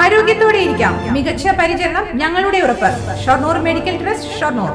ആരോഗ്യത്തോടെ ഇരിക്കാം. മികച്ച പരിചരണം ഞങ്ങളുടെ ഉറപ്പ്. Shoranur medical trust Shoranur.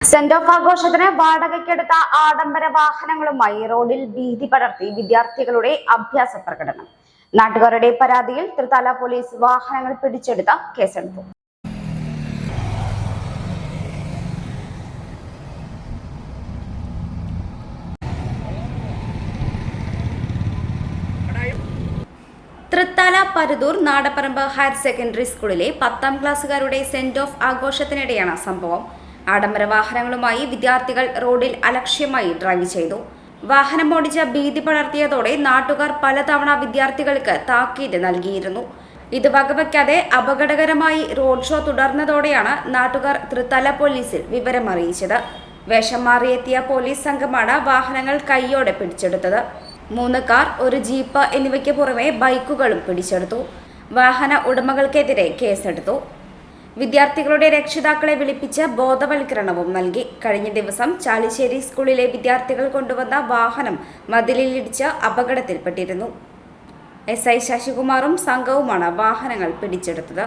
Send off ആഘോഷത്തിന് വാടകയ്ക്കെടുത്ത ആഡംബര വാഹനങ്ങളുമായി റോഡിൽ ഭീതി പടർത്തി വിദ്യാർത്ഥികളുടെ അഭ്യാസ പ്രകടനം. നാട്ടുകാരുടെ പരാതിയിൽ തൃത്താല പോലീസ് വാഹനങ്ങൾ പിടിച്ചെടുത്ത കേസെടുത്തു. തൃത്താല പരുതൂർ നാടപ്പറമ്പ് ഹയർ സെക്കൻഡറി സ്കൂളിലെ പത്താം ക്ലാസ്സുകാരുടെ സെന്റ് ഓഫ് ആഘോഷത്തിനിടെയാണ് സംഭവം. ആഡംബര വാഹനങ്ങളുമായി വിദ്യാർത്ഥികൾ റോഡിൽ അലക്ഷ്യമായി ഡ്രൈവ് ചെയ്തു. വാഹനം ഓടിച്ച ഭീതി പടർത്തിയതോടെ നാട്ടുകാർ പലതവണ വിദ്യാർത്ഥികൾക്ക് താക്കീത് നൽകിയിരുന്നു. ഇത് വകവയ്ക്കാതെ അപകടകരമായി റോഡ് ഷോ തുടർന്നതോടെയാണ് നാട്ടുകാർ തൃത്തല പോലീസിൽ വിവരമറിയിച്ചത്. വേഷം മാറിയെത്തിയ പോലീസ് സംഘമാണ് വാഹനങ്ങൾ കൈയോടെ പിടിച്ചെടുത്തത്. മൂന്ന് കാർ ഒരു ജീപ്പ് എന്നിവയ്ക്ക് പുറമെ ബൈക്കുകളും പിടിച്ചെടുത്തു. വാഹന ഉടമകൾക്കെതിരെ കേസെടുത്തു. വിദ്യാർത്ഥികളുടെ രക്ഷിതാക്കളെ വിളിപ്പിച്ച് ബോധവൽക്കരണവും നൽകി. കഴിഞ്ഞ ദിവസം ചാലിശ്ശേരി സ്കൂളിലെ വിദ്യാർത്ഥികൾ കൊണ്ടുവന്ന വാഹനം മതിലിലിടിച്ച് അപകടത്തിൽപ്പെട്ടിരുന്നു. എസ് ഐ ശശികുമാറും സംഘവുമാണ് വാഹനങ്ങൾ പിടിച്ചെടുത്തത്.